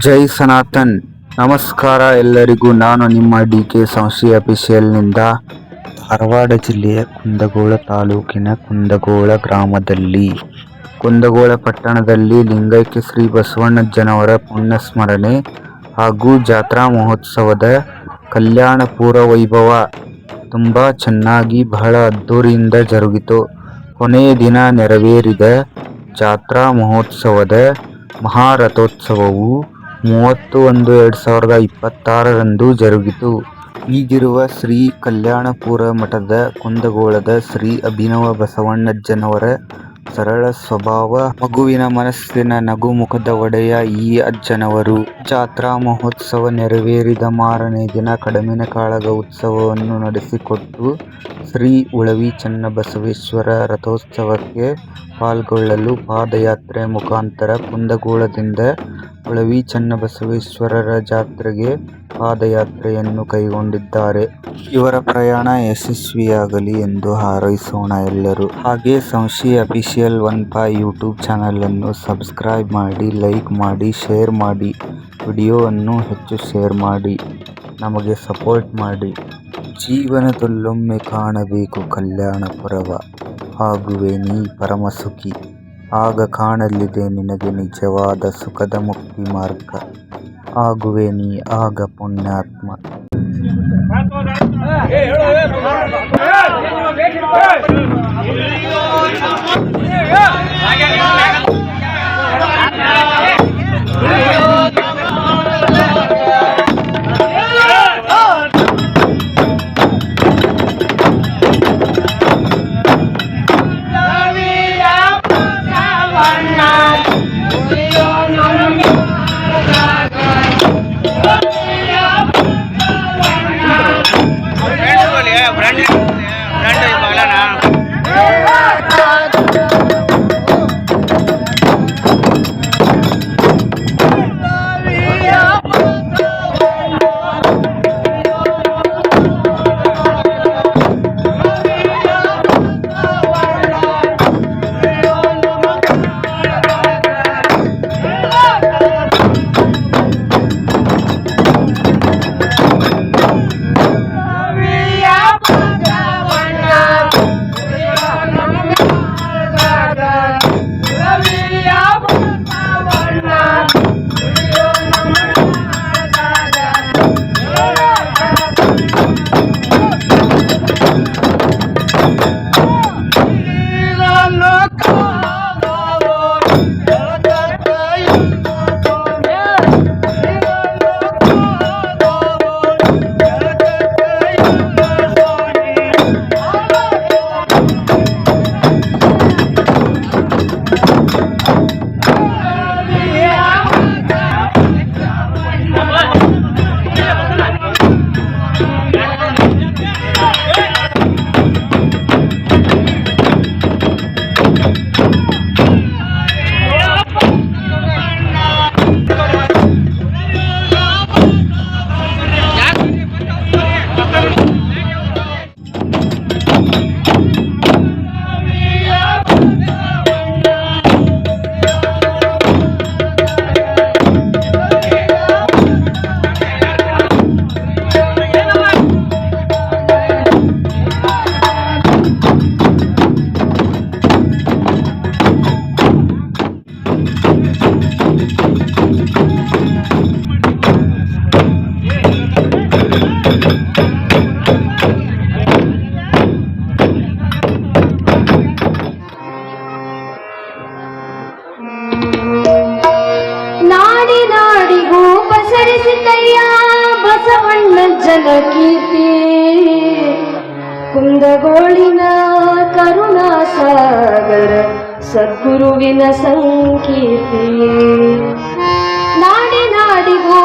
ಜೈ ಸನಾತನ್. ನಮಸ್ಕಾರ ಎಲ್ಲರಿಗೂ. ನಾನು ನಿಮ್ಮ ಡಿ ಕೆ ಸಂಸ್ಥೆ ಅಫಿಷಿಯಲ್ನಿಂದ ಧಾರವಾಡ ಜಿಲ್ಲೆಯ ಕುಂದಗೋಳ ತಾಲೂಕಿನ ಕುಂದಗೋಳ ಗ್ರಾಮದಲ್ಲಿ. ಕುಂದಗೋಳ ಪಟ್ಟಣದಲ್ಲಿ ಲಿಂಗೈಕ್ಯ ಶ್ರೀ ಬಸವಣ್ಣಜ್ಜನವರ ಪುಣ್ಯಸ್ಮರಣೆ ಹಾಗೂ ಜಾತ್ರಾ ಮಹೋತ್ಸವದ ಕಲ್ಯಾಣ ಪೂರ್ವ ವೈಭವ ತುಂಬ ಚೆನ್ನಾಗಿ ಬಹಳ ಅದ್ಧೂರಿಯಿಂದ ಜರುಗಿತು. ಕೊನೆಯ ದಿನ ನೆರವೇರಿದ ಜಾತ್ರಾ ಮಹೋತ್ಸವದ ಮಹಾರಥೋತ್ಸವವು ಮೂವತ್ತು ಒಂದು ಎರಡು ಸಾವಿರದ ಇಪ್ಪತ್ತಾರರಂದು ಜರುಗಿತು. ಈಗಿರುವ ಶ್ರೀ ಕಲ್ಯಾಣಪುರ ಮಠದ ಕುಂದಗೋಳದ ಶ್ರೀ ಅಭಿನವ ಬಸವಣ್ಣಜ್ಜನವರ ಸರಳ ಸ್ವಭಾವ, ಮಗುವಿನ ಮನಸ್ಸಿನ ನಗುಮುಖದ ಒಡೆಯ ಈ ಅಜ್ಜನವರು ಜಾತ್ರಾ ಮಹೋತ್ಸವ ನೆರವೇರಿದ ಮಾರನೇ ದಿನ ಕಡಮಿನ ಕಾಳಗ ಉತ್ಸವವನ್ನು ನಡೆಸಿಕೊಟ್ಟು ಶ್ರೀ ಉಳವಿ ಚನ್ನಬಸವೇಶ್ವರ ರಥೋತ್ಸವಕ್ಕೆ ಪಾಲ್ಗೊಳ್ಳಲು ಪಾದಯಾತ್ರೆ ಮುಖಾಂತರ ಕುಂದಗೋಳದಿಂದ ಉಳವಿ ಚನ್ನಬಸವೇಶ್ವರರ ಜಾತ್ರೆಗೆ ಪಾದಯಾತ್ರೆಯನ್ನು ಕೈಗೊಂಡಿದ್ದಾರೆ. ಇವರ ಪ್ರಯಾಣ ಯಶಸ್ವಿಯಾಗಲಿ ಎಂದು ಹಾರೈಸೋಣ ಎಲ್ಲರೂ. ಹಾಗೆ ಸಂಶಿ ಅಫಿಷಿಯಲ್ ಒನ್ ಪಾಯ್ ಯೂಟ್ಯೂಬ್ ಚಾನಲನ್ನು ಸಬ್ಸ್ಕ್ರೈಬ್ ಮಾಡಿ, ಲೈಕ್ ಮಾಡಿ, ಶೇರ್ ಮಾಡಿ. ವಿಡಿಯೋವನ್ನು ಹೆಚ್ಚು ಶೇರ್ ಮಾಡಿ. ನಮಗೆ ಸಪೋರ್ಟ್ ಮಾಡಿ. ಜೀವನದಲ್ಲೊಮ್ಮೆ ಕಾಣಬೇಕು ಕಲ್ಯಾಣಪುರವ. ಆಗುವೆ ನೀ ಪರಮಸುಖಿ. ಆಗ ಕಾಣಲಿದೆ ನಿನಗೆ ನಿಜವಾದ ಸುಖದ ಮುಕ್ತಿ ಮಾರ್ಗ. ಆಗುವೆ ನೀ ಆಗ ಪುಣ್ಯಾತ್ಮ. ಬಸವಣ್ಣ ಕೀರ್ತಿ ಕುಂದಗೋಳಿನ ಕರುಣಾಸಾಗರ ಸದ್ಗುರುವಿನ ಸಂಕೀರ್ತಿ ನಾಡಿ ನಾಡಿಗೂ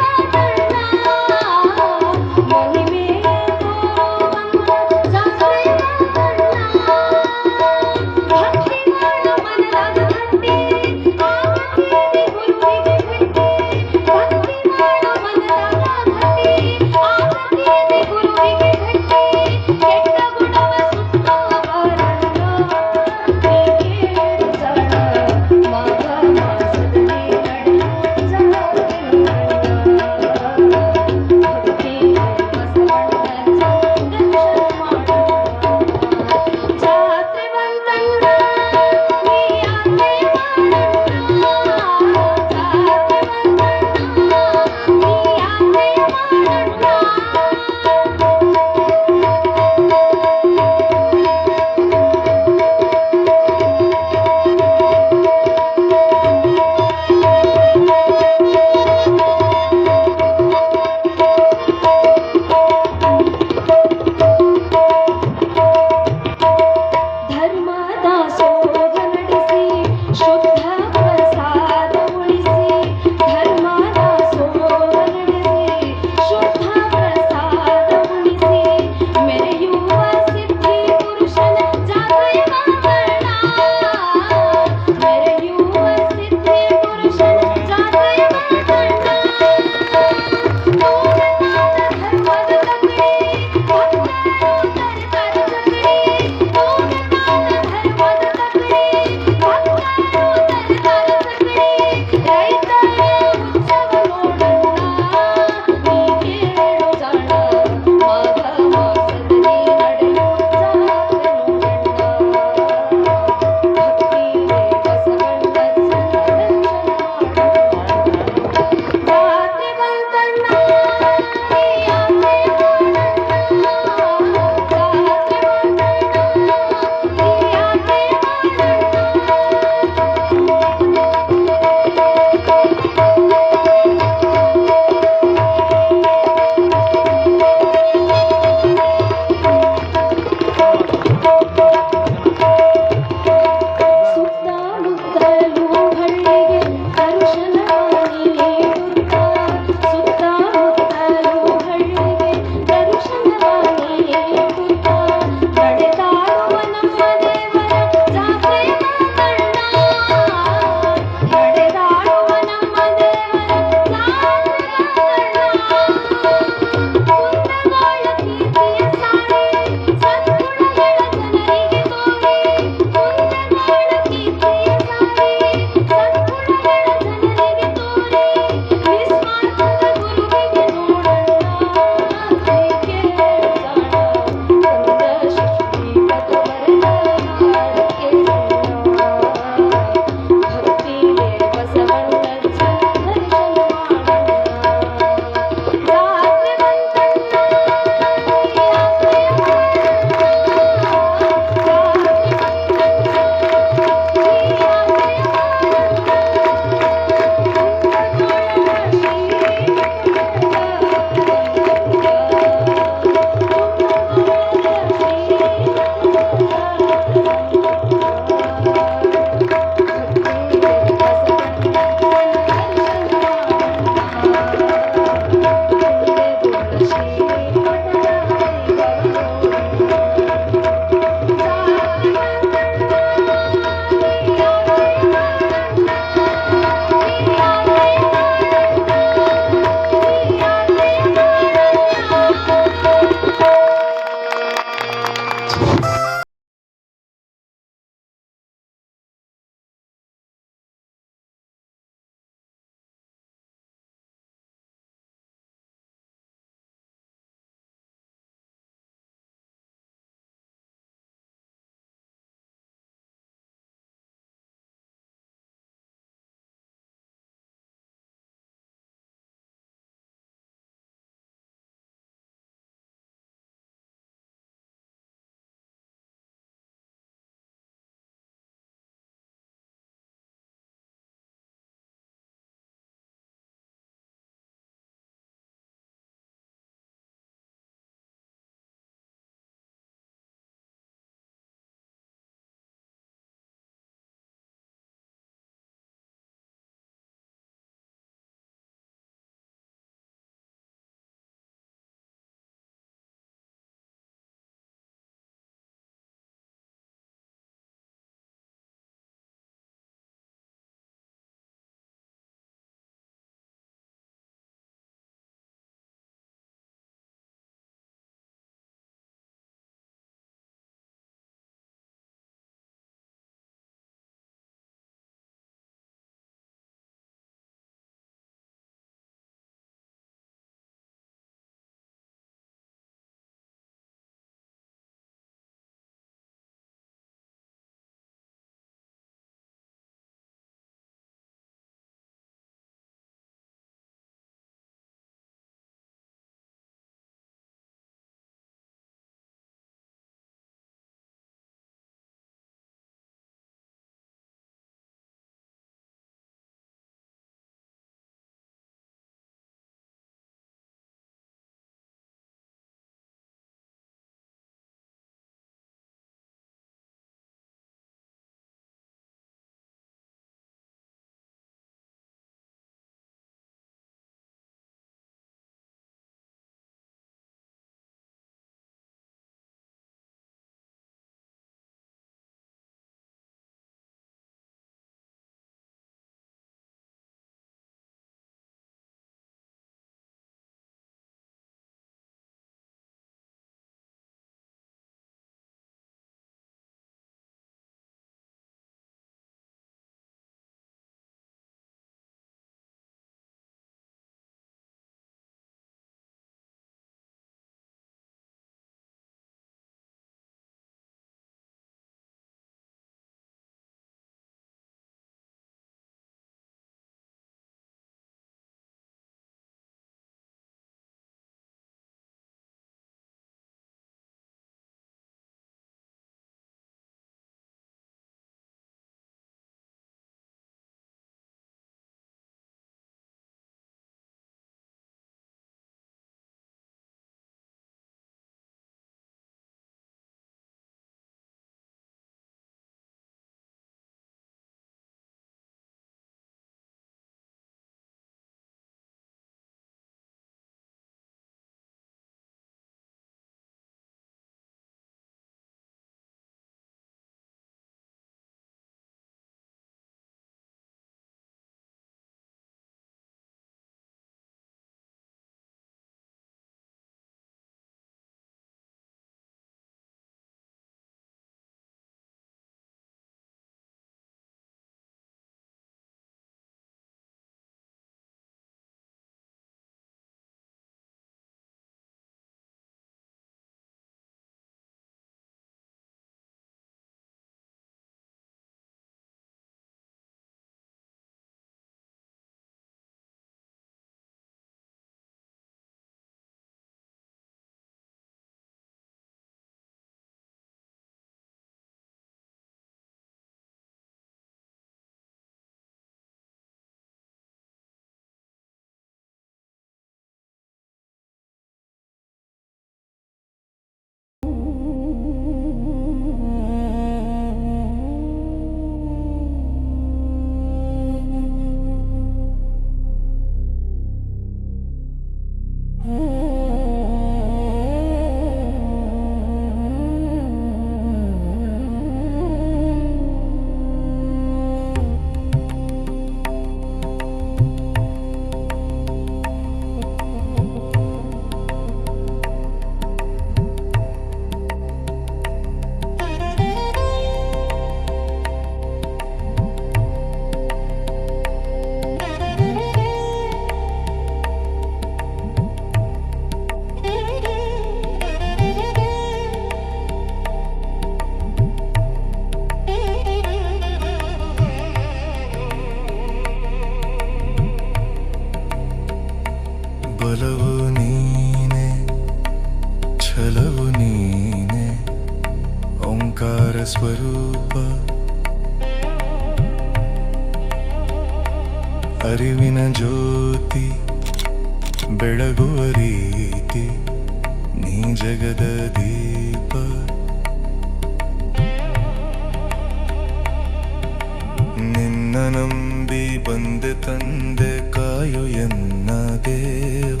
ಹಿಂದೆ ಕಾಯು ಎನ್ನ ದೇವ.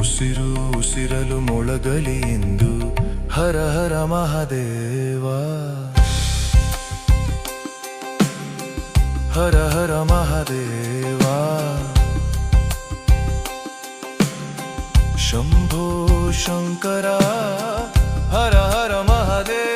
ಉಸಿರು ಉಸಿರಲು ಮೊಳಗಲಿ ಎಂದು ಹರ ಹರ ಮಹಾದೇವ. ಹರ ಹರ ಮಹಾದೇವ. ಶಂಭೋ ಶಂಕರ ಹರ ಹರ ಮಹಾದೇವ.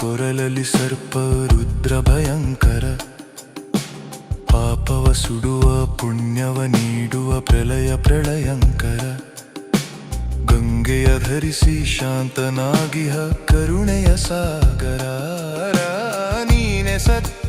ಕೊರಲಲ್ಲಿ ಸರ್ಪ, ರುದ್ರ ಭಯಂಕರ. ಪಾಪವ ಸುಡುವ, ಪುಣ್ಯವ ನೀಡುವ ಪ್ರಳಯ ಪ್ರಳಯಂಕರ. ಗಂಗೆಯ ಧರಿಸಿ ಶಾಂತನಾಗಿಹ, ಕರುಣೆಯ ಸಾಗರ. ನೀನೆ ಸತ್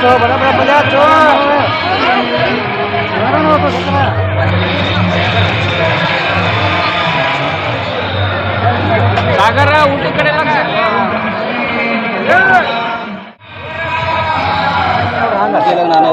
છો બરાબર મજા છો સાગર ઊંટું કરેલા ನಾನು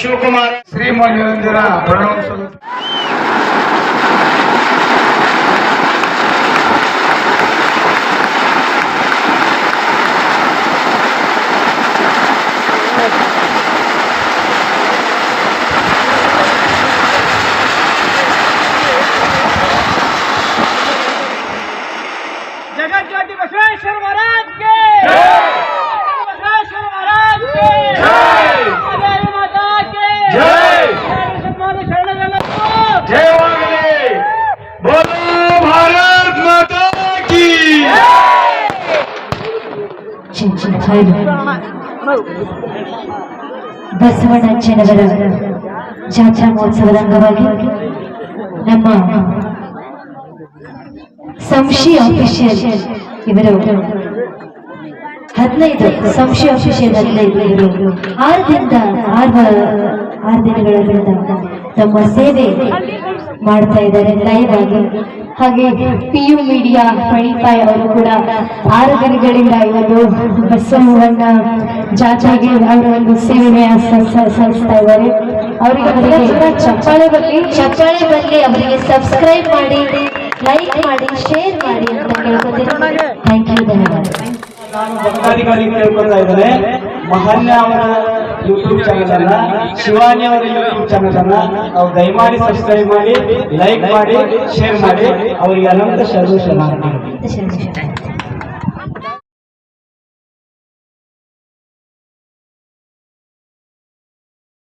ಶಿವಕುಮಾರ್ ಶ್ರೀಮನಿರಂಜನ ಪ್ರಣವ ಬಸವಣ್ಣಜ್ಜನವರ ಜಾತ್ರಾ ಮಹೋತ್ಸವದ ಅಂಗವಾಗಿ ನಮ್ಮ ಸಂಶಿ ಆಫೀಷಿಯಲ್ ಇವರು. ಹದಿನೈದು ಸಂಶಿ ಆಫೀಷಿಯಲ್ ಹದಿನೈದು ಇವರು. ಆರು ದಿನದ ಆರು ಆರು ದಿನಗಳಿಂದ ತಮ್ಮ ಸೇವೆ ಮಾಡ್ತಾ ಇದ್ದಾರೆ ಲೈವ್ ಆಗಿ ಹಾಗೆ ಪಿ ಯು ಮೀಡಿಯಾ ಫಣಿಪಾಯ್ ಅವರು ಕೂಡ ಆರು ದಿನಗಳಿಂದ ಇವತ್ತು ಬಸವಣ್ಣ ಜಾಚಾಗಿ ಅವರ ಒಂದು ಸೇವನೆ ಸಲ್ಲಿಸ್ತಾ ಇದ್ದಾರೆ. ಅವರಿಗೆ ಅವರಿಗೆ ಚಪ್ಪಾಳೆ ಬರಲಿ ಚಪ್ಪಾಳೆ ಬರಲಿ. ಅವರಿಗೆ ಸಬ್ಸ್ಕ್ರೈಬ್ ಮಾಡಿ ಲೈಕ್ ಮಾಡಿ ಶೇರ್ ಮಾಡಿ ಅಂತ ಕೇಳ್ಕೊತೀನಿ. ಥ್ಯಾಂಕ್ ಯು ಧನ್ಯವಾದ ಭಕ್ತಾಧಿಕಾರಿ ಕೇಳ್ಕೊಳ್ತಾ ಇದ್ದೇನೆ. ಮಹನ್ಯ ಅವರ ಯೂಟ್ಯೂಬ್ ಚಾನಲ್ ಅನ್ನ, ಶಿವಾನಿ ಅವರ ಯೂಟ್ಯೂಬ್ ಚಾನಲ್ ಅನ್ನ ನಾವು ದಯಮಾಡಿ ಸಬ್ಸ್ಕ್ರೈಬ್ ಮಾಡಿ ಲೈಕ್ ಮಾಡಿ ಶೇರ್ ಮಾಡಿ. ಅವರಿಗೆ ಅನಂತ ಶರಣ ಶರಣ